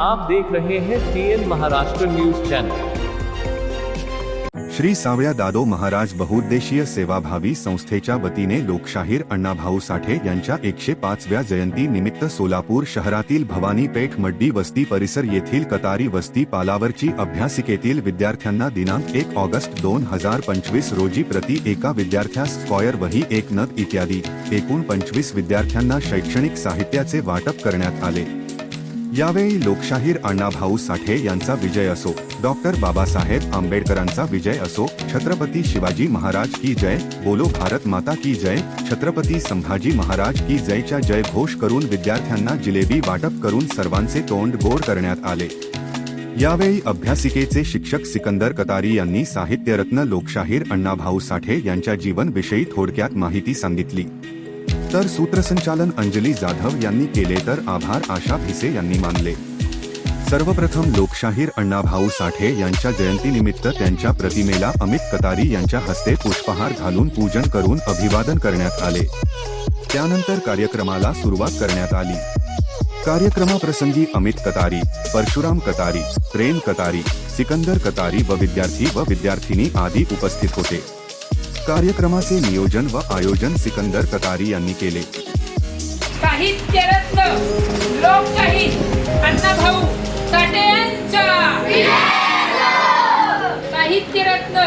आप देख रहे हैं TN Maharashtra news channel Shri Savlya Dado Maharaj बहुउद्देशीय सेवाभावी संस्थेच्या वतीने लोकशाहीर अण्णाभाऊ साठे यांच्या एकशे पाचव्या जयंती निमित्त सोलापूर शहरातील भवानीपेठ मड्डी वस्ती परिसर येथील कतारी वस्ती पालावरची अभ्यासिकेतील विद्यार्थ्यांना दिनांक एक ऑगस्ट दोन हजार पंचवीस रोजी प्रति एका विद्यार्थ्यास स्कॉयर वही एक नग इत्यादी. एकूण पंचवीस विद्यार्थ्यांना शैक्षणिक साहित्याचे वाटप करण्यात आले. यावेळी लोकशाहीर अण्णाभाऊ साठे यांचा विजय असो डॉक्टर बाबासाहेब आंबेडकरांचा विजय असो छत्रपती शिवाजी महाराज की जय बोलो भारत माता की जय छत्रपती संभाजी महाराज की जयच्या जय घोष करून विद्यार्थ्यांना जिलेबी वाटप करून सर्वांचे तोंड गोड करण्यात आले. यावेळी अभ्यासिकेचे शिक्षक सिकंदर कतारी यांनी साहित्यरत्न लोकशाहीर अण्णाभाऊ साठे यांच्या जीवनविषयी थोडक्यात माहिती सांगितली. तर सूत्रसंचालन अंजली जाधव यांनी केले तर आभार आशा भिसे यांनी मानले. सर्वप्रथम लोकशाहीर अण्णाभाऊ साठे यांच्या जयंतीनिमित्त त्यांच्या प्रतिमेला अमित कतारी यांच्या हस्ते पुष्पहार घालून पूजन करून अभिवादन करण्यात आले. त्यानंतर कार्यक्रमाला सुरुवात करण्यात आली. कार्यक्रमाप्रसंगी अमित कतारी परशुराम कतारी प्रेम कतारी सिकंदर कतारी व विद्यार्थी व विद्यार्थिनी आदी उपस्थित होते. कार्यक्रमाचे नियोजन व आयोजन सिकंदर कतारी यांनी केले. साहित्यरत्न लोकशाही अण्णाभाऊ साठे यांच्या. साहित्यरत्न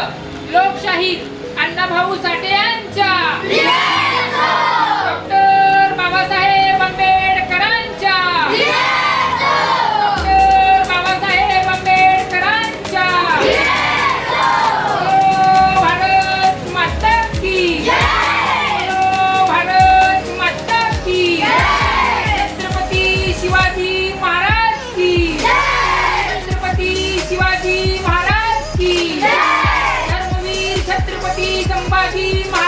लोकशाही अण्णाभाऊ साठे यांच्या. शिवाजी महाराज की